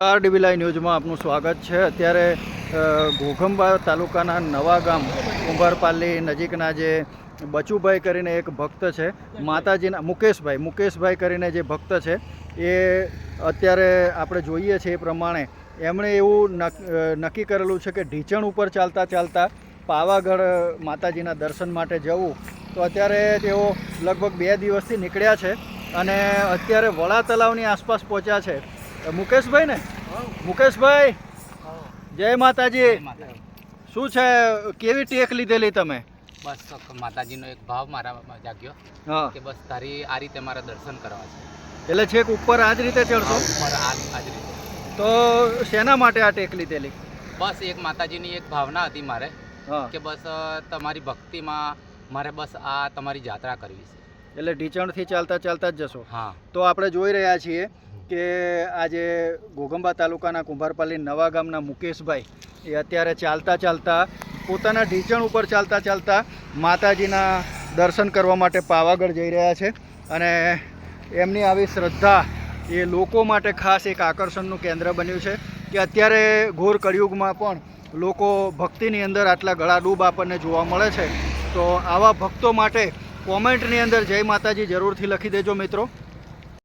R dB ન્યૂઝમાં આપનું સ્વાગત છે. અત્યારે ઘોઘંબા તાલુકાના નવા ગામ કુંભારપાલી નજીકના જે બચુભાઈ કરીને એક ભક્ત છે, માતાજીના, મુકેશભાઈ મુકેશભાઈ કરીને જે ભક્ત છે, એ અત્યારે આપણે જોઈએ છીએ એ પ્રમાણે એમણે એવું નક- નક્કી કરેલું છે કે ઢીચણ ઉપર ચાલતા ચાલતા પાવાગઢ માતાજીના દર્શન માટે જવું. તો અત્યારે તેઓ લગભગ બે દિવસથી નીકળ્યા છે અને અત્યારે વડા તલાવની આસપાસ પહોંચ્યા છે. મુકેશભાઈ ને? મુકેશભાઈ જય માતાજી. શું છે કેવી ટેક લીધેલી તમે? બસ માતાજીનો એક ભાવ મારા જાગ્યો કે બસ તારી આ રીતે મારા દર્શન કરવા છે. એટલે છેક ઉપર આ જ રીતે ચડશો? ઉપર આ જ રીતે. તો શેના માટે આ ટેક લીધેલી? બસ એક માતાજીની એક ભાવના હતી મારે કે બસ તમારી ભક્તિમાં મારે બસ આ તમારી જાત્રા કરવી છે. એટલે ઢીચણથી ચાલતા ચાલતા જ જશો. હા. તો આપણે જોઈ રહ્યા છીએ કે આજે ઘોઘંબા તાલુકાના કુંભારપાલી નવા ગામના મુકેશભાઈ એ અત્યારે ચાલતા ચાલતા પોતાના ઢીંચણ ઉપર ચાલતા ચાલતા માતાજીના દર્શન કરવા માટે પાવાગઢ જઈ રહ્યા છે અને એમની આવી શ્રદ્ધા એ લોકો માટે ખાસ એક આકર્ષણનું કેન્દ્ર બન્યું છે કે અત્યારે ઘોર કળિયુગમાં પણ લોકો ભક્તિની અંદર આટલા ગળાડૂબ આપણને જોવા મળે છે. તો આવા ભક્તો માટે કોમેન્ટની અંદર જય માતાજી જરૂરથી લખી દેજો મિત્રો.